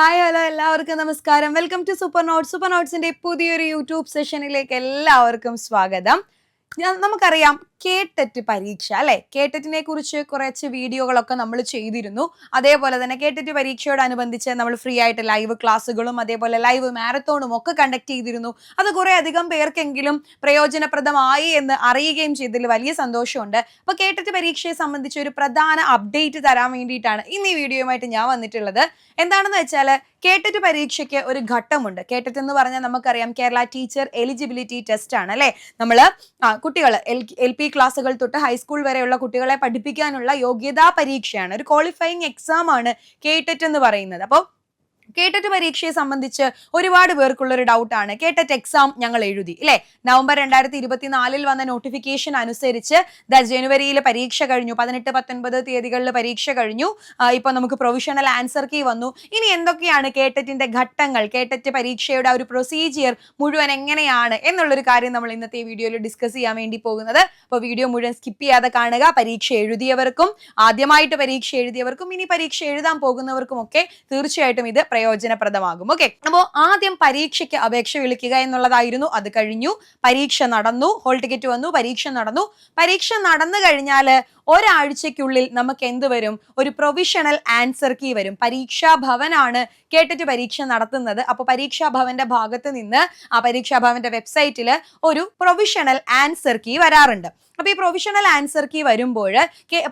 Hi hello എല്ലാവർക്കും നമസ്കാരം. Welcome to super notes super നോട്ട്സിന്റെ പുതിയൊരു യൂട്യൂബ് സെഷനിലേക്ക് എല്ലാവർക്കും സ്വാഗതം. നമുക്കറിയാം കേട്ടറ്റ് പരീക്ഷ അല്ലെ? കേട്ടറ്റിനെ കുറിച്ച് കുറച്ച് വീഡിയോകളൊക്കെ നമ്മൾ ചെയ്തിരുന്നു. അതേപോലെ തന്നെ കേട്ടറ്റ് പരീക്ഷയോടനുബന്ധിച്ച് നമ്മൾ ഫ്രീ ആയിട്ട് ലൈവ് ക്ലാസ്സുകളും അതേപോലെ ലൈവ് മാരത്തോണും ഒക്കെ കണ്ടക്ട് ചെയ്തിരുന്നു. അത് കുറെ അധികം പേർക്കെങ്കിലും പ്രയോജനപ്രദമായി എന്ന് അറിയുകയും ചെയ്തതിൽ വലിയ സന്തോഷമുണ്ട്. അപ്പൊ കേട്ടറ്റ് പരീക്ഷയെ സംബന്ധിച്ച് ഒരു പ്രധാന അപ്ഡേറ്റ് തരാൻ വേണ്ടിയിട്ടാണ് ഇന്ന് ഈ വീഡിയോയുമായിട്ട് ഞാൻ വന്നിട്ടുള്ളത്. എന്താണെന്ന് വെച്ചാൽ കേട്ടറ്റ് പരീക്ഷയ്ക്ക് ഒരു ഘട്ടമുണ്ട്. കേട്ടറ്റ് എന്ന് പറഞ്ഞാൽ നമുക്കറിയാം കേരള ടീച്ചർ എലിജിബിലിറ്റി ടെസ്റ്റ് ആണ് അല്ലെ? നമ്മൾ കുട്ടികൾ എൽ എൽ പി ക്ലാസ്സുകൾ തൊട്ട് ഹൈസ്കൂൾ വരെയുള്ള കുട്ടികളെ പഠിപ്പിക്കാനുള്ള യോഗ്യതാ പരീക്ഷയാണ്. ഒരു ക്വാളിഫയിങ് എക്സാം ആണ് കേട്ടറ്റ് എന്ന് പറയുന്നത്. അപ്പോൾ കേട്ടറ്റ് പരീക്ഷയെ സംബന്ധിച്ച് ഒരുപാട് പേർക്കുള്ള ഒരു ഡൗട്ടാണ് കേട്ടറ്റ് എക്സാം ഞങ്ങൾ എഴുതി. അല്ലെ നവംബർ രണ്ടായിരത്തി ഇരുപത്തിനാലിൽ വന്ന നോട്ടിഫിക്കേഷൻ അനുസരിച്ച് ദ ജനുവരിയിൽ പരീക്ഷ കഴിഞ്ഞു. പതിനെട്ട് പത്തൊൻപത് തീയതികളിൽ പരീക്ഷ കഴിഞ്ഞു. ഇപ്പൊ നമുക്ക് പ്രൊവിഷണൽ ആൻസർ കീ വന്നു. ഇനി എന്തൊക്കെയാണ് കേട്ടറ്റിന്റെ ഘട്ടങ്ങൾ? കേട്ടറ്റ് പരീക്ഷയുടെ ആ ഒരു പ്രൊസീജിയർ മുഴുവൻ എങ്ങനെയാണ് എന്നുള്ളൊരു കാര്യം നമ്മൾ ഇന്നത്തെ വീഡിയോയിൽ ഡിസ്കസ് ചെയ്യാൻ വേണ്ടി പോകുന്നത്. അപ്പോൾ വീഡിയോ മുഴുവൻ സ്കിപ്പ് ചെയ്യാതെ കാണുക. പരീക്ഷ എഴുതിയവർക്കും ആദ്യമായിട്ട് പരീക്ഷ എഴുതിയവർക്കും ഇനി പരീക്ഷ എഴുതാൻ പോകുന്നവർക്കും ഒക്കെ തീർച്ചയായിട്ടും ഇത് പ്രയോജനപ്രദമാകും. ഓക്കെ അപ്പോൾ ആദ്യം പരീക്ഷയ്ക്ക് അപേക്ഷ വിളിക്കുക എന്നുള്ളതായിരുന്നു. അത് കഴിഞ്ഞു. പരീക്ഷ നടന്നു. ഹോൾ ടിക്കറ്റ് വന്നു. പരീക്ഷ നടന്നു. പരീക്ഷ നടന്നു കഴിഞ്ഞാൽ ഒരാഴ്ചയ്ക്കുള്ളിൽ നമുക്ക് എന്ത് വരും? ഒരു പ്രൊവിഷണൽ ആൻസർ കീ വരും. പരീക്ഷാ ഭവനാണ് കേട്ടിട്ട് പരീക്ഷ നടത്തുന്നത്. അപ്പോൾ പരീക്ഷാ ഭവന്റെ ഭാഗത്ത് നിന്ന് ആ പരീക്ഷാ ഭവന്റെ വെബ്സൈറ്റിൽ ഒരു പ്രൊവിഷണൽ ആൻസർ കീ വരാറുണ്ട്. അപ്പോൾ ഈ പ്രൊവിഷണൽ ആൻസർ കീ വരുമ്പോൾ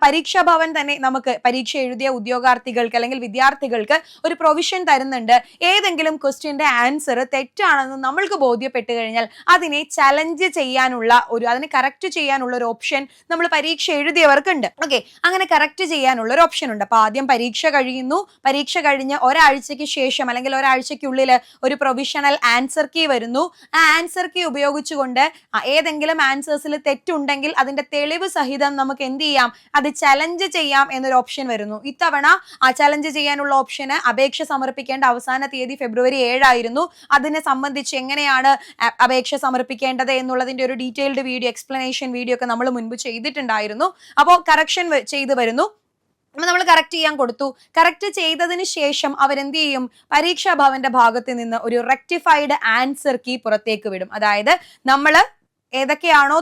പരീക്ഷാ ഭവൻ തന്നെ നമുക്ക് പരീക്ഷ എഴുതിയ ഉദ്യോഗാർത്ഥികൾക്ക് അല്ലെങ്കിൽ വിദ്യാർത്ഥികൾക്ക് ഒരു പ്രൊവിഷൻ തരുന്നുണ്ട്. ഏതെങ്കിലും ക്വസ്റ്റ്യന്റെ ആൻസർ തെറ്റാണെന്ന് നമ്മൾക്ക് ബോധ്യപ്പെട്ട് കഴിഞ്ഞാൽ അതിനെ ചലഞ്ച് ചെയ്യാനുള്ള ഒരു അതിനെ കറക്റ്റ് ചെയ്യാനുള്ള ഒരു ഓപ്ഷൻ നമ്മൾ പരീക്ഷ എഴുതിയവർക്കുണ്ട് ഓക്കെ അങ്ങനെ കറക്റ്റ് ചെയ്യാനുള്ള ഒരു ഓപ്ഷൻ ഉണ്ട്. അപ്പൊ ആദ്യം പരീക്ഷ കഴിയുന്നു. പരീക്ഷ കഴിഞ്ഞ് ഒരാഴ്ചയ്ക്ക് ശേഷം അല്ലെങ്കിൽ ഒരാഴ്ചയ്ക്കുള്ളിൽ ഒരു പ്രൊവിഷണൽ ആൻസർ കീ വരുന്നു. ആ ആൻസർ കീ ഉപയോഗിച്ചുകൊണ്ട് ഏതെങ്കിലും ആൻസേഴ്സിൽ തെറ്റുണ്ടെങ്കിൽ അതിന്റെ തെളിവ് സഹിതം നമുക്ക് എന്ത് ചെയ്യാം? അത് ചലഞ്ച് ചെയ്യാം എന്നൊരു ഓപ്ഷൻ വരുന്നു. ഇത്തവണ ആ ചലഞ്ച് ചെയ്യാനുള്ള ഓപ്ഷന് അപേക്ഷ സമർപ്പിക്കേണ്ട അവസാന തീയതി ഫെബ്രുവരി ഏഴായിരുന്നു. അതിനെ സംബന്ധിച്ച് എങ്ങനെയാണ് അപേക്ഷ സമർപ്പിക്കേണ്ടത് എന്നുള്ളതിന്റെ ഒരു ഡീറ്റെയിൽഡ് വീഡിയോ എക്സ്പ്ലനേഷൻ വീഡിയോ ഒക്കെ നമ്മൾ മുൻപ് ചെയ്തിട്ടുണ്ടായിരുന്നു. അപ്പോൾ കറക്ഷൻ ചെയ്തു വരുന്നു. അപ്പൊ നമ്മൾ കറക്റ്റ് ചെയ്യാൻ കൊടുത്തു. കറക്റ്റ് ചെയ്തതിന് ശേഷം അവരെന്ത് ചെയ്യും? പരീക്ഷാ ഭവന്റെ ഭാഗത്ത് നിന്ന് ഒരു റെക്ടിഫൈഡ് ആൻസർ കീ പുറത്തേക്ക് വിടും. അതായത് നമ്മൾ ഏതൊക്കെയാണോ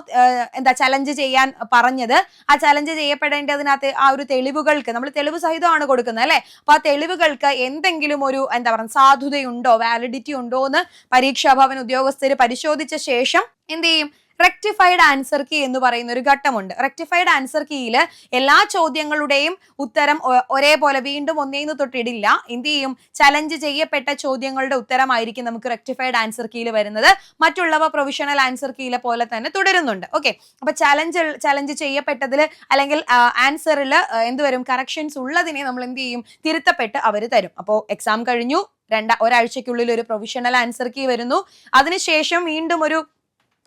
എന്താ ചലഞ്ച് ചെയ്യാൻ പറഞ്ഞത് ആ ചലഞ്ച് ചെയ്യപ്പെടേണ്ടതിനകത്ത് ആ ഒരു തെളിവുകൾക്ക് നമ്മൾ തെളിവ് സഹിതമാണ് കൊടുക്കുന്നത് അല്ലെ? അപ്പൊ ആ തെളിവുകൾക്ക് എന്തെങ്കിലും ഒരു എന്താ പറയുക സാധുതയുണ്ടോ വാലിഡിറ്റി ഉണ്ടോ എന്ന് പരീക്ഷാ ഭവൻ ഉദ്യോഗസ്ഥർ പരിശോധിച്ച ശേഷം എന്ത് ചെയ്യും? റെക്ടിഫൈഡ് ആൻസർ കീ എന്ന് പറയുന്ന ഒരു ഘട്ടമുണ്ട്. റെക്ടിഫൈഡ് ആൻസർ കീയിൽ എല്ലാ ചോദ്യങ്ങളുടെയും ഉത്തരം ഒരേപോലെ വീണ്ടും ഒന്നേന്ന് തൊട്ടിടില്ല. എന്ത് ചെയ്യും? ചലഞ്ച് ചെയ്യപ്പെട്ട ചോദ്യങ്ങളുടെ ഉത്തരമായിരിക്കും നമുക്ക് റെക്ടിഫൈഡ് ആൻസർ കീയിൽ വരുന്നത്. മറ്റുള്ളവ പ്രൊവിഷണൽ ആൻസർ കീയിലെ പോലെ തന്നെ തുടരുന്നുണ്ട്. ഓക്കെ അപ്പൊ ചലഞ്ച് ചലഞ്ച് ചെയ്യപ്പെട്ടതിൽ അല്ലെങ്കിൽ ആൻസറിൽ എന്ത് വരും? കറക്ഷൻസ് ഉള്ളതിനെ നമ്മൾ എന്ത് ചെയ്യും? തിരുത്തപ്പെട്ട് അവർ തരും. അപ്പോൾ എക്സാം കഴിഞ്ഞു. രണ്ട ഒരാഴ്ചക്കുള്ളിൽ ഒരു പ്രൊവിഷണൽ ആൻസർ കീ വരുന്നു. അതിനുശേഷം വീണ്ടും ഒരു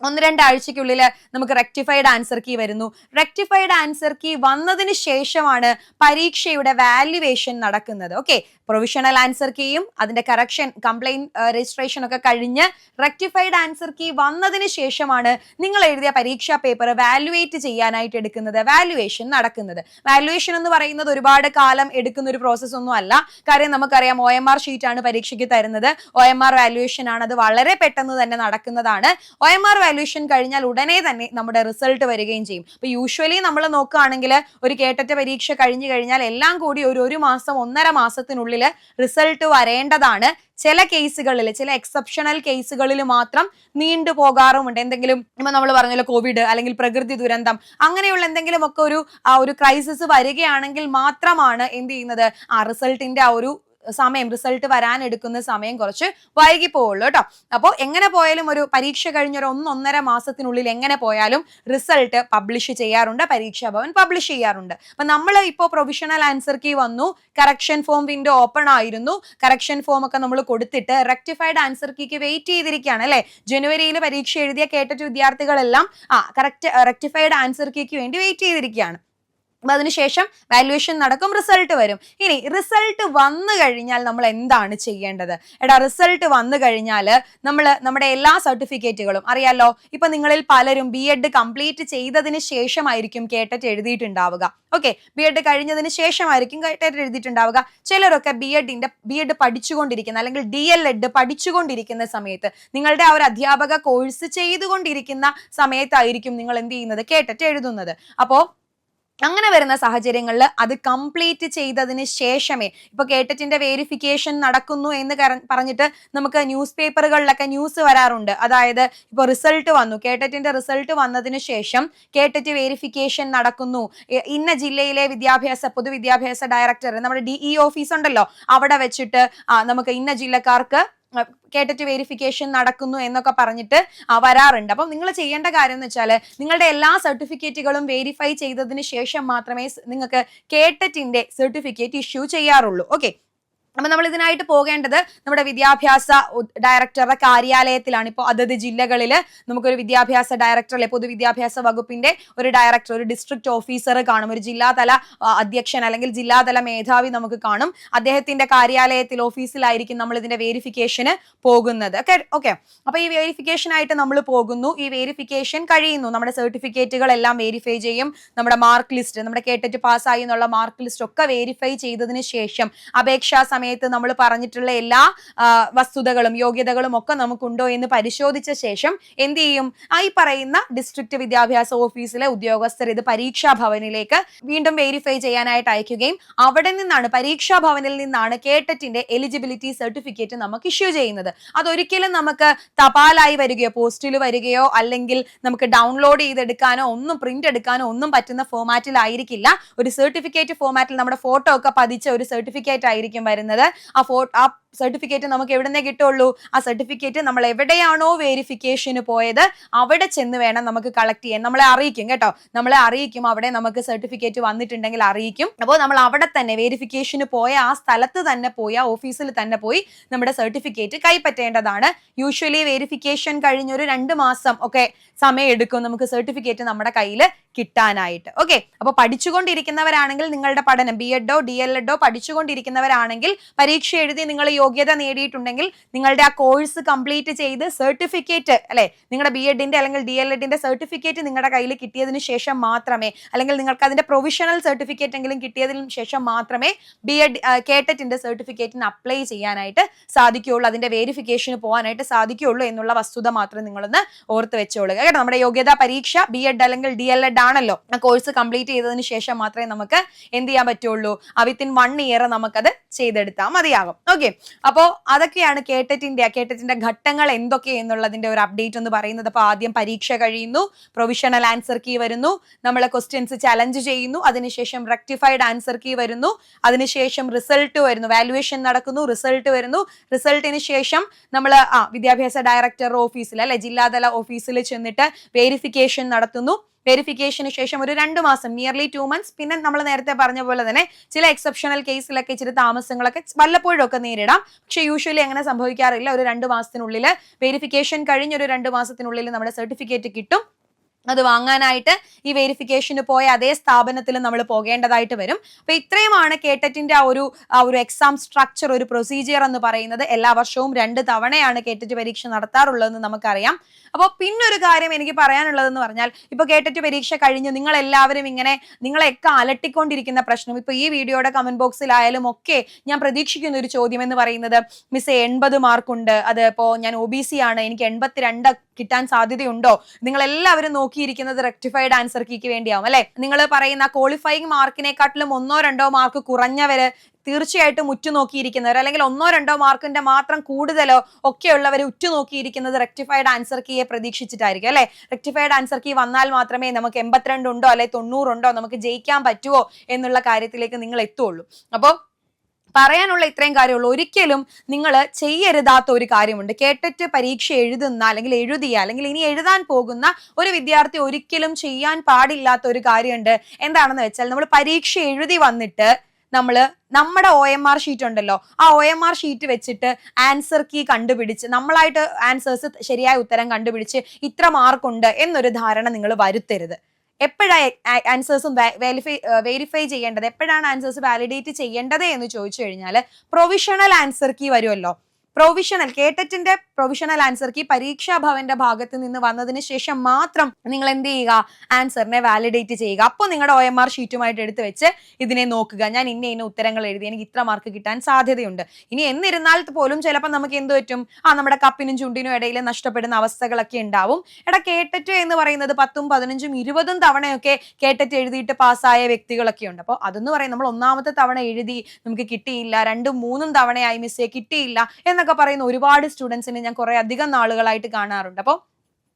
ഒന്ന് രണ്ടാഴ്ചക്കുള്ളിൽ നമുക്ക് റെക്ടിഫൈഡ് ആൻസർ കീ വരുന്നു. റെക്ടിഫൈഡ് ആൻസർ കീ വന്നതിന് ശേഷമാണ് പരീക്ഷയുടെ വാല്യുവേഷൻ നടക്കുന്നത്. ഓക്കെ പ്രൊവിഷണൽ ആൻസർ കീയും അതിന്റെ കറക്ഷൻ കംപ്ലൈന്റ് രജിസ്ട്രേഷൻ ഒക്കെ കഴിഞ്ഞ് റെക്ടിഫൈഡ് ആൻസർ കീ വന്നതിന് ശേഷമാണ് നിങ്ങൾ എഴുതിയ പരീക്ഷാ പേപ്പർ വാല്യുവേറ്റ് ചെയ്യാനായിട്ട് എടുക്കുന്നത് വാല്യുവേഷൻ നടക്കുന്നത്. വാല്യുവേഷൻ എന്ന് പറയുന്നത് ഒരുപാട് കാലം എടുക്കുന്ന ഒരു പ്രോസസ്സ് ഒന്നും അല്ല. കാര്യം നമുക്കറിയാം ഒ എം ആർ ഷീറ്റാണ് പരീക്ഷയ്ക്ക് തരുന്നത്. ഒ എം ആർ വാല്യുവേഷൻ ആണ്. അത് വളരെ പെട്ടെന്ന് തന്നെ നടക്കുന്നതാണ്. ഒ എം ആർ വാല്യുവേഷൻ കഴിഞ്ഞാൽ ഉടനെ തന്നെ നമ്മുടെ റിസൾട്ട് വരികയും ചെയ്യും. അപ്പൊ യൂഷ്വലി നമ്മൾ നോക്കുകയാണെങ്കിൽ ഒരു കേട്ടറ്റ പരീക്ഷ കഴിഞ്ഞു കഴിഞ്ഞാൽ എല്ലാം കൂടി ഒരു ഒരു മാസം ഒന്നര മാസത്തിനുള്ളിൽ റിസൾട്ട് വരേണ്ടതാണ്. ചില കേസുകളിൽ ചില എക്സെപ്ഷണൽ കേസുകളിൽ മാത്രം നീണ്ടു പോകാറുമുണ്ട്. എന്തെങ്കിലും ഇപ്പൊ നമ്മൾ പറഞ്ഞല്ലോ കോവിഡ് അല്ലെങ്കിൽ പ്രകൃതി ദുരന്തം അങ്ങനെയുള്ള എന്തെങ്കിലും ഒക്കെ ഒരു ഒരു ക്രൈസിസ് വരികയാണെങ്കിൽ മാത്രമാണ് എന്ത് ചെയ്യുന്നത്? ആ റിസൾട്ടിന്റെ ആ ഒരു സമയം റിസൾട്ട് വരാൻ എടുക്കുന്ന സമയം കുറച്ച് വൈകി പോവുള്ളൂ കേട്ടോ. അപ്പോൾ എങ്ങനെ പോയാലും ഒരു പരീക്ഷ കഴിഞ്ഞ ഒരു ഒന്നൊന്നര മാസത്തിനുള്ളിൽ എങ്ങനെ പോയാലും റിസൾട്ട് പബ്ലിഷ് ചെയ്യാറുണ്ട് പരീക്ഷാ ഭവൻ പബ്ലിഷ് ചെയ്യാറുണ്ട്. അപ്പൊ നമ്മൾ ഇപ്പോൾ പ്രൊവിഷണൽ ആൻസർ കീ വന്നു കറക്ഷൻ ഫോം വിൻഡോ ഓപ്പൺ ആയിരുന്നു കറക്ഷൻ ഫോം ഒക്കെ നമ്മൾ കൊടുത്തിട്ട് റെക്ടിഫൈഡ് ആൻസർ കീക്ക് വെയിറ്റ് ചെയ്തിരിക്കുകയാണ് അല്ലെ? ജനുവരിയിൽ പരീക്ഷ എഴുതിയ കേട്ടിട്ട് വിദ്യാർത്ഥികളെല്ലാം ആ കറക്റ്റ് റെക്ടിഫൈഡ് ആൻസർ കീക്ക് വേണ്ടി വെയിറ്റ് ചെയ്തിരിക്കുകയാണ്. അതിനുശേഷം വാല്യുവേഷൻ നടക്കും റിസൾട്ട് വരും. ഇനി റിസൾട്ട് വന്നു കഴിഞ്ഞാൽ നമ്മൾ എന്താണ് ചെയ്യേണ്ടത്? എടാ റിസൾട്ട് വന്നു കഴിഞ്ഞാൽ നമ്മൾ നമ്മുടെ എല്ലാ സർട്ടിഫിക്കറ്റുകളും അറിയാലോ? ഇപ്പൊ നിങ്ങളിൽ പലരും ബി എഡ് കംപ്ലീറ്റ് ചെയ്തതിന് ശേഷമായിരിക്കും കേട്ടറ്റ് എഴുതിയിട്ടുണ്ടാവുക. ഓക്കെ ബി എഡ് കഴിഞ്ഞതിന് ശേഷമായിരിക്കും കേട്ടറ്റ് എഴുതിയിട്ടുണ്ടാവുക. ചിലരൊക്കെ ബി എഡിന്റെ ബി എഡ് പഠിച്ചുകൊണ്ടിരിക്കുന്ന അല്ലെങ്കിൽ ഡി എൽ എഡ് പഠിച്ചുകൊണ്ടിരിക്കുന്ന സമയത്ത് നിങ്ങളുടെ ആ ഒരു അധ്യാപക കോഴ്സ് ചെയ്തുകൊണ്ടിരിക്കുന്ന സമയത്തായിരിക്കും നിങ്ങൾ എന്ത് ചെയ്യുന്നത്? കേട്ടറ്റ് എഴുതുന്നത്. അപ്പോൾ അങ്ങനെ വരുന്ന സാഹചര്യങ്ങളിൽ അത് കംപ്ലീറ്റ് ചെയ്തതിന് ശേഷമേ ഇപ്പൊ കേട്ടറ്റിന്റെ വേരിഫിക്കേഷൻ നടക്കുന്നു എന്ന് പറഞ്ഞിട്ട് നമുക്ക് ന്യൂസ് പേപ്പറുകളിലൊക്കെ ന്യൂസ് വരാറുണ്ട്. അതായത് ഇപ്പൊ റിസൾട്ട് വന്നു. കേട്ടറ്റിന്റെ റിസൾട്ട് വന്നതിന് ശേഷം കേട്ടറ്റ് വേരിഫിക്കേഷൻ നടക്കുന്നു. ഇന്ന ജില്ലയിലെ വിദ്യാഭ്യാസ പൊതുവിദ്യാഭ്യാസ ഡയറക്ടർ നമ്മുടെ ഡി ഇ ഓഫീസ് ഉണ്ടല്ലോ. അവിടെ വെച്ചിട്ട് നമുക്ക് ഇന്ന ജില്ലക്കാർക്ക് കേട്ടറ്റ് വെരിഫിക്കേഷൻ നടക്കുന്നു എന്നൊക്കെ പറഞ്ഞിട്ട് വരാറുണ്ട്. അപ്പം നിങ്ങൾ ചെയ്യേണ്ട കാര്യം എന്ന് വെച്ചാൽ നിങ്ങളുടെ എല്ലാ സർട്ടിഫിക്കറ്റുകളും വെരിഫൈ ചെയ്തതിന് ശേഷം മാത്രമേ നിങ്ങൾക്ക് കേട്ടറ്റിന്റെ സർട്ടിഫിക്കറ്റ് ഇഷ്യൂ ചെയ്യാറുള്ളൂ. ഓക്കെ അപ്പൊ നമ്മൾ ഇതിനായിട്ട് പോകേണ്ടത് നമ്മുടെ വിദ്യാഭ്യാസ ഡയറക്ടറുടെ കാര്യാലയത്തിലാണ്. ഇപ്പോൾ അതത് ജില്ലകളിൽ നമുക്കൊരു വിദ്യാഭ്യാസ ഡയറക്ടർ അല്ലെ പൊതുവിദ്യാഭ്യാസ വകുപ്പിന്റെ ഒരു ഡയറക്ടർ ഒരു ഡിസ്ട്രിക്ട് ഓഫീസർ കാണും. ഒരു ജില്ലാതല അധ്യക്ഷൻ അല്ലെങ്കിൽ ജില്ലാതല മേധാവി നമുക്ക് കാണും. അദ്ദേഹത്തിന്റെ കാര്യാലയത്തിൽ ഓഫീസിലായിരിക്കും നമ്മൾ ഇതിന്റെ വേരിഫിക്കേഷന് പോകുന്നത്. ഓക്കെ ഓക്കെ അപ്പൊ ഈ വേരിഫിക്കേഷൻ ആയിട്ട് നമ്മൾ പോകുന്നു. ഈ വേരിഫിക്കേഷൻ കഴിയുന്നു. നമ്മുടെ സർട്ടിഫിക്കറ്റുകൾ എല്ലാം വേരിഫൈ ചെയ്യും. നമ്മുടെ മാർക്ക് ലിസ്റ്റ് നമ്മുടെ കേട്ടിട്ട് പാസ്സായി എന്നുള്ള മാർക്ക് ലിസ്റ്റ് ഒക്കെ വേരിഫൈ ചെയ്തതിന് ശേഷം അപേക്ഷാ സമയത്ത് നമ്മൾ പറഞ്ഞിട്ടുള്ള എല്ലാ വസ്തുതകളും യോഗ്യതകളും ഒക്കെ നമുക്കുണ്ടോ എന്ന് പരിശോധിച്ച ശേഷം എന്ത് ചെയ്യും? ഈ പറയുന്ന ഡിസ്ട്രിക്ട് വിദ്യാഭ്യാസ ഓഫീസിലെ ഉദ്യോഗസ്ഥർ ഇത് പരീക്ഷാ ഭവനിലേക്ക് വീണ്ടും വെരിഫൈ ചെയ്യാനായിട്ട് അയക്കുകയും അവിടെ നിന്നാണ് പരീക്ഷാ ഭവനിൽ നിന്നാണ് കേട്ടറ്റിന്റെ എലിജിബിലിറ്റി സർട്ടിഫിക്കറ്റ് നമുക്ക് ഇഷ്യൂ ചെയ്യുന്നത്. അതൊരിക്കലും നമുക്ക് തപാലായി വരികയോ പോസ്റ്റിൽ വരികയോ അല്ലെങ്കിൽ നമുക്ക് ഡൗൺലോഡ് ചെയ്തെടുക്കാനോ ഒന്നും പ്രിന്റ് എടുക്കാനോ ഒന്നും പറ്റുന്ന ഫോമാറ്റിലായിരിക്കില്ല ഒരു സർട്ടിഫിക്കറ്റ് ഫോമാറ്റിൽ നമ്മുടെ ഫോട്ടോ ഒക്കെ പതിച്ച ഒരു സർട്ടിഫിക്കറ്റ് ആയിരിക്കും വരുന്നത്. ആ ഫോ ആ സർട്ടിഫിക്കറ്റ് നമുക്ക് എവിടുന്നേ കിട്ടുള്ളൂ? ആ സർട്ടിഫിക്കറ്റ് നമ്മൾ എവിടെയാണോ വെരിഫിക്കേഷന് പോയത് അവിടെ ചെന്ന് വേണം നമുക്ക് കളക്ട് ചെയ്യാൻ. നമ്മളെ അറിയിക്കും കേട്ടോ. നമ്മളെ അറിയിക്കും അവിടെ നമുക്ക് സർട്ടിഫിക്കറ്റ് വന്നിട്ടുണ്ടെങ്കിൽ അറിയിക്കും. അപ്പോൾ നമ്മൾ അവിടെ തന്നെ വെരിഫിക്കേഷന് പോയ ആ സ്ഥലത്ത് തന്നെ പോയി ആ ഓഫീസിൽ തന്നെ പോയി നമ്മുടെ സർട്ടിഫിക്കറ്റ് കൈപ്പറ്റേണ്ടതാണ്. യൂഷ്വലി വെരിഫിക്കേഷൻ കഴിഞ്ഞൊരു രണ്ട് മാസം ഒക്കെ സമയം എടുക്കും നമുക്ക് സർട്ടിഫിക്കറ്റ് നമ്മുടെ കയ്യിൽ കിട്ടാനായിട്ട്. ഓക്കെ അപ്പോൾ പഠിച്ചുകൊണ്ടിരിക്കുന്നവരാണെങ്കിൽ നിങ്ങളുടെ പഠനം ബി എഡോ ഡി എൽ എഡോ പഠിച്ചുകൊണ്ടിരിക്കുന്നവരാണെങ്കിൽ പരീക്ഷ എഴുതി നിങ്ങൾ യോഗ്യത നേടിയിട്ടുണ്ടെങ്കിൽ നിങ്ങളുടെ ആ കോഴ്സ് കംപ്ലീറ്റ് ചെയ്ത് സർട്ടിഫിക്കറ്റ് അല്ലെ? നിങ്ങളുടെ ബി എഡിന്റെ അല്ലെങ്കിൽ ഡി എൽ എഡിന്റെ സർട്ടിഫിക്കറ്റ് നിങ്ങളുടെ കയ്യിൽ കിട്ടിയതിന് ശേഷം മാത്രമേ അല്ലെങ്കിൽ നിങ്ങൾക്ക് അതിന്റെ പ്രൊവിഷണൽ സർട്ടിഫിക്കറ്റ് എങ്കിലും കിട്ടിയതിന് ശേഷം മാത്രമേ ബി എഡ് കേട്ടറ്റിന്റെ സർട്ടിഫിക്കറ്റിന് അപ്ലൈ ചെയ്യാനായിട്ട് സാധിക്കുകയുള്ളൂ. അതിന്റെ വേരിഫിക്കേഷന് പോകാനായിട്ട് സാധിക്കുകയുള്ളൂ എന്നുള്ള വസ്തുത മാത്രം നിങ്ങളൊന്ന് ഓർത്ത് വെച്ചോളുക. കേട്ടോ നമ്മുടെ യോഗ്യതാ പരീക്ഷ ബി എഡ് അല്ലെങ്കിൽ ഡി എൽ എഡ് ആണല്ലോ. ആ കോഴ്സ് കംപ്ലീറ്റ് ചെയ്തതിന് ശേഷം മാത്രമേ നമുക്ക് എന്ത് ചെയ്യാൻ പറ്റുള്ളൂ? വിത്തിൻ വൺ ഇയർ നമുക്കത് ചെയ്തെടുത്താൽ മതിയാകും. ഓക്കെ അപ്പോൾ അതൊക്കെയാണ് കേട്ടറ്റിന്റെ കേട്ടറ്റിന്റെ ഘട്ടങ്ങൾ എന്തൊക്കെ എന്നുള്ളതിന്റെ ഒരു അപ്ഡേറ്റ് എന്ന് പറയുന്നത്. അപ്പോൾ ആദ്യം പരീക്ഷ കഴിയുന്നു പ്രൊവിഷണൽ ആൻസർ കീ വരുന്നു നമ്മളെ ക്വസ്റ്റ്യൻസ് ചലഞ്ച് ചെയ്യുന്നു അതിനുശേഷം റെക്ടിഫൈഡ് ആൻസർ കീ വരുന്നു അതിനുശേഷം റിസൾട്ട് വരുന്നു വാലുവേഷൻ നടക്കുന്നു റിസൾട്ട് വരുന്നു. റിസൾട്ടിന് ശേഷം നമ്മൾ ആ വിദ്യാഭ്യാസ ഡയറക്ടർ ഓഫീസിൽ അല്ലെ ജില്ലാതല ഓഫീസിൽ ചെന്നിട്ട് വേരിഫിക്കേഷൻ നടത്തുന്നു. വെരിഫിക്കേഷന് ശേഷം ഒരു രണ്ട് മാസം നിയർലി ടു മന്ത്സ് പിന്നെ നമ്മൾ നേരത്തെ പറഞ്ഞ പോലെ തന്നെ ചില എക്സെപ്ഷണൽ കേസിലൊക്കെ ഇച്ചിരി താമസങ്ങളൊക്കെ വല്ലപ്പോഴും ഒക്കെ നേരിടാം. പക്ഷേ യൂഷ്വലി അങ്ങനെ സംഭവിക്കാറില്ല. ഒരു രണ്ട് മാസത്തിനുള്ളിൽ വെരിഫിക്കേഷൻ കഴിഞ്ഞ ഒരു രണ്ട് മാസത്തിനുള്ളിൽ നമ്മുടെ സർട്ടിഫിക്കറ്റ് കിട്ടും. അത് വാങ്ങാനായിട്ട് ഈ വെരിഫിക്കേഷന് പോയ അതേ സ്ഥാപനത്തിൽ നമ്മൾ പോകേണ്ടതായിട്ട് വരും. അപ്പൊ ഇത്രയുമാണ് കേട്ടറ്റിന്റെ ആ ഒരു ആ ഒരു എക്സാം സ്ട്രക്ചർ ഒരു പ്രൊസീജിയർ എന്ന് പറയുന്നത്. എല്ലാ വർഷവും രണ്ട് തവണയാണ് കേട്ടറ്റ് പരീക്ഷ നടത്താറുള്ളതെന്ന് നമുക്കറിയാം. അപ്പോൾ പിന്നൊരു കാര്യം എനിക്ക് പറയാനുള്ളതെന്ന് പറഞ്ഞാൽ ഇപ്പൊ കേട്ടറ്റ് പരീക്ഷ കഴിഞ്ഞ് നിങ്ങൾ എല്ലാവരും ഇങ്ങനെ നിങ്ങളെയൊക്കെ അലട്ടിക്കൊണ്ടിരിക്കുന്ന പ്രശ്നം ഇപ്പൊ ഈ വീഡിയോയുടെ കമന്റ് ബോക്സിലായാലും ഒക്കെ ഞാൻ പ്രതീക്ഷിക്കുന്ന ഒരു ചോദ്യം എന്ന് പറയുന്നത് മിസ് എൺപത് മാർക്കുണ്ട് അത് ഇപ്പോ ഞാൻ ഒ ബി സി ആണ്. എനിക്ക് എൺപത്തിരണ്ട് കിട്ടാൻ സാധ്യതയുണ്ടോ? നിങ്ങൾ എല്ലാവരും നോക്കിയിരിക്കുന്നത് റെക്ടിഫൈഡ് ആൻസർ കീക്ക് വേണ്ടിയാവും അല്ലെ? നിങ്ങൾ പറയുന്ന ക്വാളിഫൈങ് മാർക്കിനെക്കാട്ടിലും ഒന്നോ രണ്ടോ മാർക്ക് കുറഞ്ഞവര് തീർച്ചയായിട്ടും ഉറ്റുനോക്കിയിരിക്കുന്നവർ അല്ലെങ്കിൽ ഒന്നോ രണ്ടോ മാർക്കിന്റെ മാത്രം കൂടുതലോ ഒക്കെയുള്ളവർ ഉറ്റുനോക്കിയിരിക്കുന്നത് റെക്ടിഫൈഡ് ആൻസർ കീയെ പ്രതീക്ഷിച്ചിട്ടായിരിക്കും അല്ലെ? റെക്ടിഫൈഡ് ആൻസർ കീ വന്നാൽ മാത്രമേ നമുക്ക് എൺപത്തിരണ്ട് ഉണ്ടോ അല്ലെ തൊണ്ണൂറുണ്ടോ നമുക്ക് ജയിക്കാൻ പറ്റുമോ എന്നുള്ള കാര്യത്തിലേക്ക് നിങ്ങൾ എത്തുള്ളൂ. അപ്പോൾ പറയാനുള്ള ഇത്രയും കാര്യമുള്ളൂ. ഒരിക്കലും നിങ്ങൾ ചെയ്യരുതാത്ത ഒരു കാര്യമുണ്ട്. കേട്ടിട്ട് പരീക്ഷ എഴുതുന്ന അല്ലെങ്കിൽ എഴുതിയ അല്ലെങ്കിൽ ഇനി എഴുതാൻ പോകുന്ന ഒരു വിദ്യാർത്ഥി ഒരിക്കലും ചെയ്യാൻ പാടില്ലാത്ത ഒരു കാര്യമുണ്ട്. എന്താണെന്ന് വെച്ചാൽ നമ്മൾ പരീക്ഷ എഴുതി വന്നിട്ട് നമ്മൾ നമ്മുടെ ഒ എം ആർ ഷീറ്റ് ഉണ്ടല്ലോ. ആ ഒ എം ആർ ഷീറ്റ് വെച്ചിട്ട് ആൻസർ കീ കണ്ടുപിടിച്ച് നമ്മളായിട്ട് ആൻസേഴ്സ് ശരിയായ ഉത്തരം കണ്ടുപിടിച്ച് ഇത്ര മാർക്കുണ്ട് എന്നൊരു ധാരണ നിങ്ങൾ വരുത്തരുത്. എപ്പോഴാണ് ആൻസേഴ്സ് വെരിഫൈ വെരിഫൈ ചെയ്യേണ്ടത്? എപ്പോഴാണ് ആൻസേഴ്സ് വാലിഡേറ്റ് ചെയ്യേണ്ടത് എന്ന് ചോദിച്ചു കഴിഞ്ഞാൽ പ്രൊവിഷണൽ ആൻസർ കീ വരുമല്ലോ പ്രൊവിഷണൽ കേട്ടറ്റിന്റെ പ്രൊവിഷണൽ ആൻസർ കീ പരീക്ഷാ ഭവന്റെ ഭാഗത്ത് നിന്ന് വന്നതിന് ശേഷം മാത്രം നിങ്ങൾ എന്ത് ചെയ്യുക? ആൻസറിനെ വാലിഡേറ്റ് ചെയ്യുക. അപ്പോൾ നിങ്ങളുടെ ഒ എം ആർ ഷീറ്റുമായിട്ട് എടുത്ത് വെച്ച് ഇതിനെ നോക്കുക. ഞാൻ ഇന്ന ഇന്ന ഉത്തരങ്ങൾ എഴുതി. എനിക്ക് ഇത്ര മാർക്ക് കിട്ടാൻ സാധ്യതയുണ്ട്. ഇനി എന്നിരുന്നാൽ പോലും ചിലപ്പോൾ നമുക്ക് എന്ത് പറ്റും? ആ നമ്മുടെ കപ്പിനും ചുണ്ടിനും ഇടയിൽ നഷ്ടപ്പെടുന്ന അവസ്ഥകളൊക്കെ ഉണ്ടാവും. എടാ കേട്ടറ്റ് എന്ന് പറയുന്നത് പത്തും പതിനഞ്ചും ഇരുപതും തവണയൊക്കെ കേട്ടറ്റ് എഴുതിയിട്ട് പാസ്സായ വ്യക്തികളൊക്കെ ഉണ്ട്. അപ്പോൾ അതെന്ന് പറയും നമ്മൾ ഒന്നാമത്തെ തവണ എഴുതി നമുക്ക് കിട്ടിയില്ല. രണ്ടും മൂന്നും തവണയായി മിസ്സേ കിട്ടിയില്ല. എന്നൊക്കെ പറയുന്ന ഒരുപാട് സ്റ്റുഡൻസിന് ഞാൻ കുറെ അധികം നാളുകളായിട്ട് കാണാറുണ്ട്. അപ്പോൾ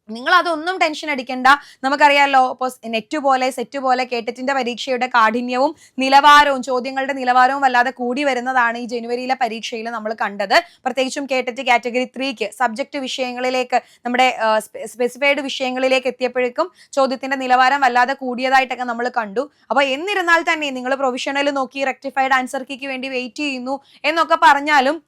നിങ്ങൾ അതൊന്നും ടെൻഷൻ അടിക്കണ്ട നമുക്കറിയാലോ ഇപ്പോൾ നെറ്റ് പോലെ സെറ്റ് പോലെ കേട്ടറ്റിന്റെ പരീക്ഷയുടെ കാഠിന്യവും നിലവാരവും ചോദ്യങ്ങളുടെ നിലവാരവും വല്ലാതെ കൂടി വരുന്നതാണ് ഈ ജനുവരിയിലെ പരീക്ഷയിൽ നമ്മൾ കണ്ടത്. പ്രത്യേകിച്ചും കേട്ടറ്റ് കാറ്റഗറി ത്രീക്ക് സബ്ജക്ട് വിഷയങ്ങളിലേക്ക് നമ്മുടെ സ്പെസിഫൈഡ് വിഷയങ്ങളിലേക്ക് എത്തിയപ്പോഴേക്കും ചോദ്യത്തിന്റെ നിലവാരം വല്ലാതെ കൂടിയതായിട്ടൊക്കെ നമ്മൾ കണ്ടു. അപ്പോൾ എന്നിരുന്നാൽ തന്നെ നിങ്ങൾ പ്രൊവിഷണൽ നോക്കി റെക്ടിഫൈഡ് ആൻസർ കീക്ക് വേണ്ടി വെയിറ്റ് ചെയ്യുന്നു എന്നൊക്കെ പറഞ്ഞാലും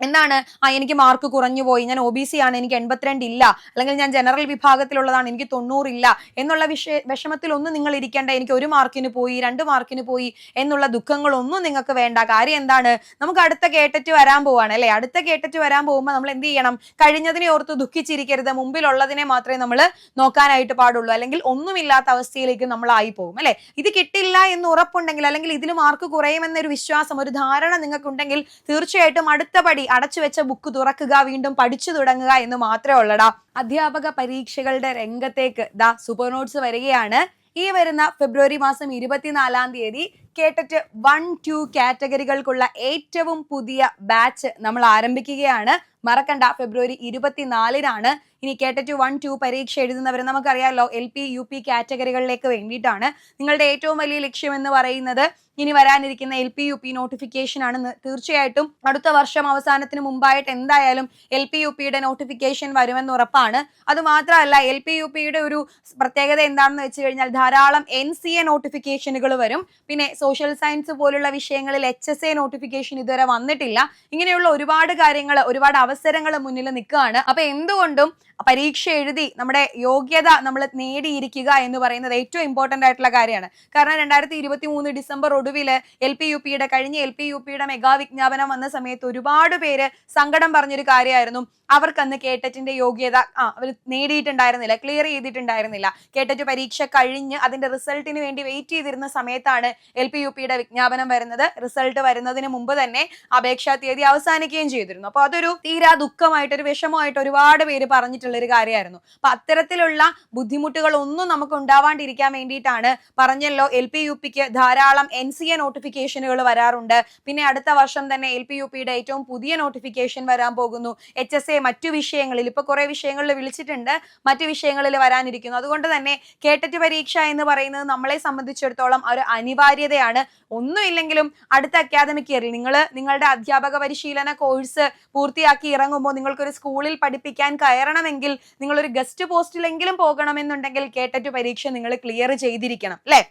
എന്താണ്? ആ എനിക്ക് മാർക്ക് കുറഞ്ഞു പോയി. ഞാൻ ഒ ബി സി ആണ് എനിക്ക് എൺപത്തിരണ്ട് ഇല്ല. അല്ലെങ്കിൽ ഞാൻ ജനറൽ വിഭാഗത്തിലുള്ളതാണ് എനിക്ക് തൊണ്ണൂറില്ല എന്നുള്ള വിഷയ വിഷമത്തിലൊന്നും നിങ്ങൾ ഇരിക്കേണ്ട. എനിക്ക് ഒരു മാർക്കിന് പോയി രണ്ട് മാർക്കിന് പോയി എന്നുള്ള ദുഃഖങ്ങളൊന്നും നിങ്ങൾക്ക് വേണ്ട. കാര്യം എന്താണ്? നമുക്ക് അടുത്ത കേട്ടറ്റ് വരാൻ പോവാണ് അല്ലെ? അടുത്ത കേട്ടറ്റ് വരാൻ പോകുമ്പോൾ നമ്മൾ എന്ത് ചെയ്യണം? കഴിഞ്ഞതിനെ ഓർത്ത് ദുഃഖിച്ചിരിക്കരുത്. മുമ്പിലുള്ളതിനെ മാത്രമേ നമ്മൾ നോക്കാനായിട്ട് പാടുള്ളൂ. അല്ലെങ്കിൽ ഒന്നുമില്ലാത്ത അവസ്ഥയിലേക്ക് നമ്മൾ ആയി പോകും അല്ലെ? ഇത് കിട്ടില്ല എന്ന് ഉറപ്പുണ്ടെങ്കിൽ അല്ലെങ്കിൽ ഇതിൽ മാർക്ക് കുറയുമെന്നൊരു വിശ്വാസം ഒരു ധാരണ നിങ്ങൾക്കുണ്ടെങ്കിൽ തീർച്ചയായിട്ടും അടുത്ത പടി അടച്ചു വെച്ച ബുക്ക് തുറക്കുക വീണ്ടും പഠിച്ചു തുടങ്ങുക എന്ന് മാത്രമേ ഉള്ളടാ. അധ്യാപക പരീക്ഷകളുടെ രംഗത്തേക്ക് ദാ സൂപ്പർ നോട്ട്സ് വരികയാണ്. ഈ വരുന്ന ഫെബ്രുവരി മാസം ഇരുപത്തിനാലാം തീയതി കേട്ടിട്ട് വൺ ടു കാറ്റഗറികൾക്കുള്ള ഏറ്റവും പുതിയ ബാച്ച് നമ്മൾ ആരംഭിക്കുകയാണ്. മറക്കണ്ട ഫെബ്രുവരി ഇരുപത്തിനാലിനാണ്. ഇനി കേട്ടറ്റ് വൺ ടു പരീക്ഷ എഴുതുന്നവർ നമുക്കറിയാമല്ലോ എൽ പി യു പി കാറ്റഗറികളിലേക്ക് വേണ്ടിയിട്ടാണ്. നിങ്ങളുടെ ഏറ്റവും വലിയ ലക്ഷ്യം എന്ന് പറയുന്നത് ഇനി വരാനിരിക്കുന്ന L P U P notification ആണ്. തീർച്ചയായിട്ടും അടുത്ത വർഷം അവസാനത്തിന് മുമ്പായിട്ട് എന്തായാലും എൽ പി യു പിയുടെ നോട്ടിഫിക്കേഷൻ വരുമെന്ന് ഉറപ്പാണ്. അതുമാത്രമല്ല എൽ പി യു പിയുടെ ഒരു പ്രത്യേകത എന്താണെന്ന് വെച്ച് കഴിഞ്ഞാൽ ധാരാളം എൻ സി എ നോട്ടിഫിക്കേഷനുകൾ വരും. പിന്നെ സോഷ്യൽ സയൻസ് പോലുള്ള വിഷയങ്ങളിൽ എച്ച് എസ് എ നോട്ടിഫിക്കേഷൻ ഇതുവരെ വന്നിട്ടില്ല. ഇങ്ങനെയുള്ള ഒരുപാട് കാര്യങ്ങൾ ഒരുപാട് അവസരങ്ങൾ മുന്നിൽ നിൽക്കുകയാണ്. അപ്പൊ എന്തുകൊണ്ടും പരീക്ഷ എഴുതി നമ്മുടെ യോഗ്യത നമ്മൾ നേടിയിരിക്കുക എന്ന് പറയുന്നത് ഏറ്റവും ഇമ്പോർട്ടന്റ് ആയിട്ടുള്ള കാര്യമാണ്. കാരണം രണ്ടായിരത്തി ഇരുപത്തി മൂന്ന് ഡിസംബർ ഒടുവിൽ എൽ പി യു പിയുടെ കഴിഞ്ഞ എൽ പി യു പിയുടെ മെഗാ വിജ്ഞാപനം വന്ന സമയത്ത് ഒരുപാട് പേര് സങ്കടം പറഞ്ഞൊരു കാര്യമായിരുന്നു. അവർക്ക് അന്ന് കേട്ടറ്റിന്റെ യോഗ്യത ആ അവർ നേടിയിട്ടുണ്ടായിരുന്നില്ല ക്ലിയർ ചെയ്തിട്ടുണ്ടായിരുന്നില്ല. കേട്ടറ്റ് പരീക്ഷ കഴിഞ്ഞ് അതിന്റെ റിസൾട്ടിന് വേണ്ടി വെയിറ്റ് ചെയ്തിരുന്ന സമയത്താണ് എൽ പി യു പിയുടെ വിജ്ഞാപനം വരുന്നത് റിസൾട്ട് വരുന്നതിന് മുമ്പ് തന്നെ അപേക്ഷാ തീയതി അവസാനിക്കുകയും ചെയ്തിരുന്നു. അപ്പോൾ അതൊരു തീരാ ദുഃഖമായിട്ട് ഒരു വിഷമമായിട്ട് ഒരുപാട് പേര് പറഞ്ഞിട്ടുള്ള ഒരു കാര്യമായിരുന്നു. അപ്പൊ അത്തരത്തിലുള്ള ബുദ്ധിമുട്ടുകൾ ഒന്നും നമുക്ക് ഉണ്ടാവാണ്ടിരിക്കാൻ വേണ്ടിയിട്ടാണ് പറഞ്ഞല്ലോ എൽ പി യു പിക്ക് ധാരാളം എൻ സി എ നോട്ടിഫിക്കേഷനുകൾ വരാറുണ്ട്. പിന്നെ അടുത്ത വർഷം തന്നെ എൽ പി യു പിയുടെ ഏറ്റവും പുതിയ നോട്ടിഫിക്കേഷൻ വരാൻ പോകുന്നു. എച്ച് എസ് എ മറ്റു വിഷയങ്ങളിൽ ഇപ്പൊ കുറെ വിഷയങ്ങളിൽ വിളിച്ചിട്ടുണ്ട് മറ്റു വിഷയങ്ങളിൽ വരാനിരിക്കുന്നു. അതുകൊണ്ട് തന്നെ കേട്ടറ്റ് പരീക്ഷ എന്ന് പറയുന്നത് നമ്മളെ സംബന്ധിച്ചിടത്തോളം ഒരു അനിവാര്യതയാണ്. ഒന്നുമില്ലെങ്കിലും അടുത്ത അക്കാദമിക് ഇയറിൽ നിങ്ങൾ നിങ്ങളുടെ അധ്യാപക പരിശീലന കോഴ്സ് പൂർത്തിയാക്കി ഇറങ്ങുമ്പോൾ നിങ്ങൾക്കൊരു സ്കൂളിൽ പഠിപ്പിക്കാൻ കയറണമെങ്കിൽ നിങ്ങളൊരു ഗസ്റ്റ് പോസ്റ്റിലെങ്കിലും പോകണമെന്നുണ്ടെങ്കിൽ കേട്ടറ്റ് പരീക്ഷ നിങ്ങൾ ക്ലിയർ ചെയ്തിരിക്കണം അല്ലേ?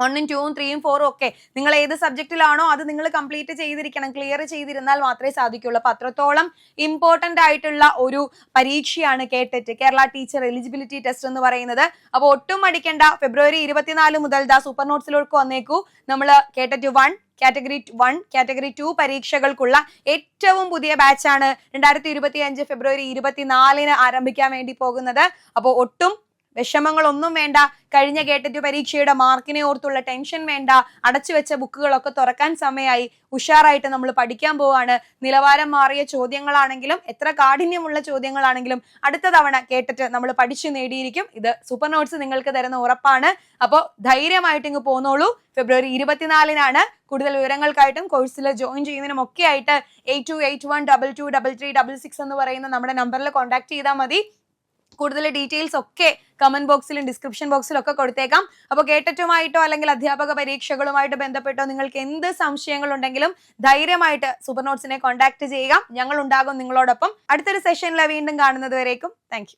വണ്ണും ടൂവും ത്രീയും ഫോറും ഒക്കെ നിങ്ങൾ ഏത് സബ്ജക്റ്റിലാണോ അത് നിങ്ങൾ കംപ്ലീറ്റ് ചെയ്തിരിക്കണം ക്ലിയർ ചെയ്തിരുന്നാൽ മാത്രമേ സാധിക്കുള്ളൂ. അപ്പൊ അത്രത്തോളം ഇമ്പോർട്ടന്റ് ആയിട്ടുള്ള ഒരു പരീക്ഷയാണ് KTET Kerala teacher eligibility test എന്ന് പറയുന്നത്. അപ്പോൾ ഒട്ടും മടിക്കേണ്ട ഫെബ്രുവരി ഇരുപത്തിനാല് മുതൽ ദാ സൂപ്പർ നോട്ട്സിലേക്ക് വന്നേക്കൂ. നമ്മൾ KTET one category one category two പരീക്ഷകൾക്കുള്ള ഏറ്റവും പുതിയ ബാച്ചാണ് രണ്ടായിരത്തി ഇരുപത്തി അഞ്ച് ഫെബ്രുവരി ഇരുപത്തിനാലിന് ആരംഭിക്കാൻ വേണ്ടി പോകുന്നത്. അപ്പോൾ ഒട്ടും വിഷമങ്ങളൊന്നും വേണ്ട. കഴിഞ്ഞ കേട്ടറ്റ് പരീക്ഷയുടെ മാർക്കിനെ ഓർത്തുള്ള ടെൻഷൻ വേണ്ട. അടച്ചു വെച്ച ബുക്കുകളൊക്കെ തുറക്കാൻ സമയമായി. ഉഷാറായിട്ട് നമ്മൾ പഠിക്കാൻ പോവാണ്. നിലവാരം മാറിയ ചോദ്യങ്ങളാണെങ്കിലും എത്ര കാഠിന്യമുള്ള ചോദ്യങ്ങളാണെങ്കിലും അടുത്ത തവണ കേട്ടിട്ട് നമ്മൾ പഠിച്ചു നേടിയിരിക്കും. ഇത് സൂപ്പർ നോട്ട്സ് നിങ്ങൾക്ക് തരുന്ന ഉറപ്പാണ്. അപ്പോൾ ധൈര്യമായിട്ട് ഇങ്ങ് പോന്നോളൂ. ഫെബ്രുവരി ഇരുപത്തിനാലിനാണ്. കൂടുതൽ വിവരങ്ങൾക്കായിട്ടും കോഴ്സിൽ ജോയിൻ ചെയ്യുന്നതിനും ഒക്കെ ആയിട്ട് eight two eight one double two double three double six എന്ന് പറയുന്ന നമ്മുടെ നമ്പറിൽ കോൺടാക്ട് ചെയ്താൽ മതി. കൂടുതൽ ഡീറ്റെയിൽസ് ഒക്കെ കമന്റ് ബോക്സിലും ഡിസ്ക്രിപ്ഷൻ ബോക്സിലും ഒക്കെ കൊടുത്തേക്കാം. അപ്പോൾ കേട്ടറ്റുമായിട്ടോ അല്ലെങ്കിൽ അധ്യാപക പരീക്ഷകളുമായിട്ട് ബന്ധപ്പെട്ടോ നിങ്ങൾക്ക് എന്ത് സംശയങ്ങൾ ഉണ്ടെങ്കിലും ധൈര്യമായിട്ട് സൂപ്പർ നോട്ട്സിനെ കോൺടാക്ട് ചെയ്യുക. ഞങ്ങൾ ഉണ്ടാകും നിങ്ങളോടൊപ്പം. അടുത്തൊരു സെഷനിൽ വീണ്ടും കാണുന്നത് വരേക്കും. താങ്ക്